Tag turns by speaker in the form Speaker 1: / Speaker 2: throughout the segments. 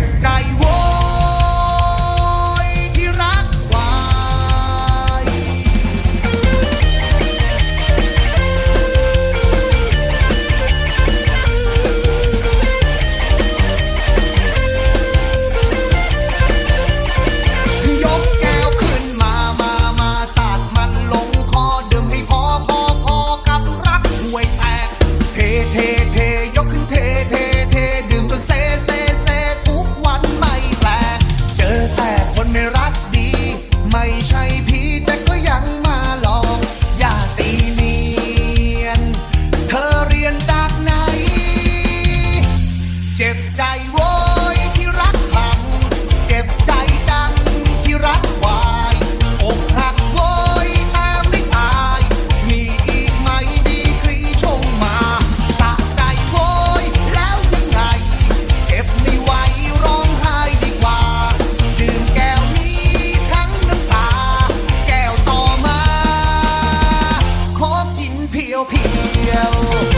Speaker 1: บใจ P-L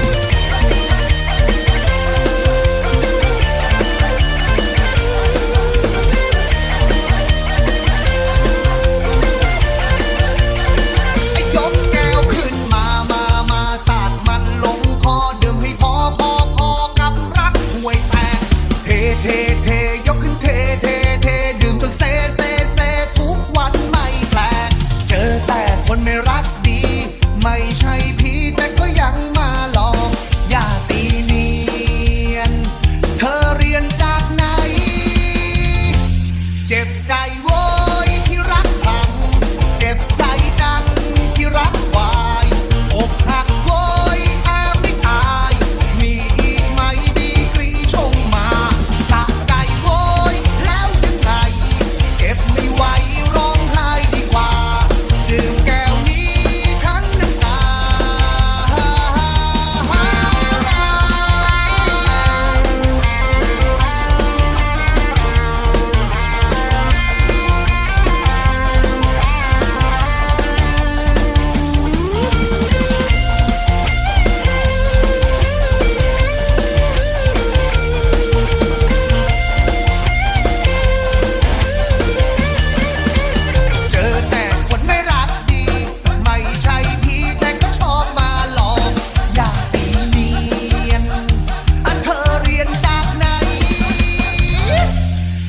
Speaker 1: ไม่ใช่ผีแต่ก็ยังมาหลอกยาตีเนียน เธอเรียนจากไหน เจ็บใจ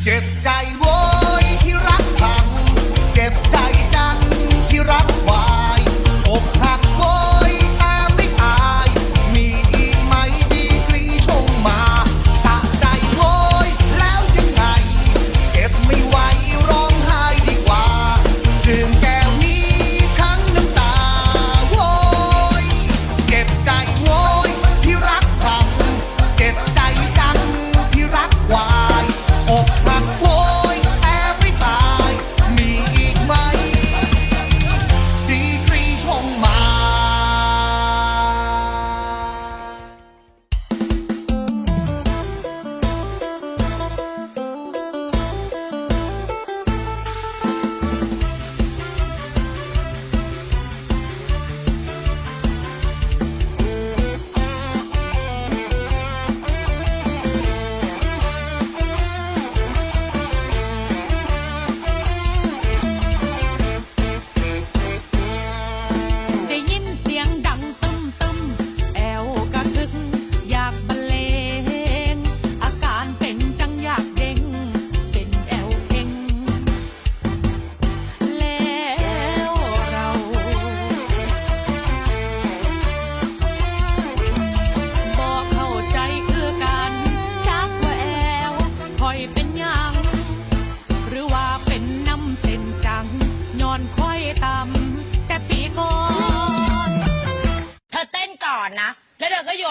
Speaker 1: chết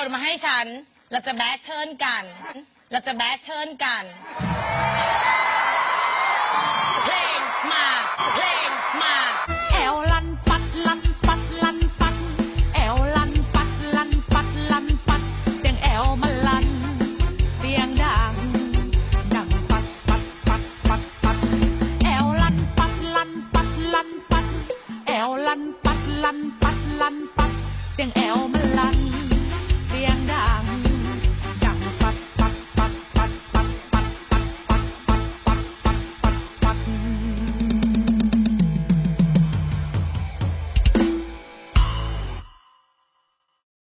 Speaker 1: นมาให้ฉัน เราจะแบทเทิลกัน เราจะแบทเทิลกัน เพลงมา เพลงมา แอวลันปัดลันปัดลันปัด แอวลันปัดลันปัดลันปัด เสียงแอวมัลัน เสียงดัง ดัง
Speaker 2: ปัดปัดปัดปัดปัด แอวลันปัดลันปัดลันปัด แอวลันปัดลันปั
Speaker 3: ดลันปัด เสียงแอว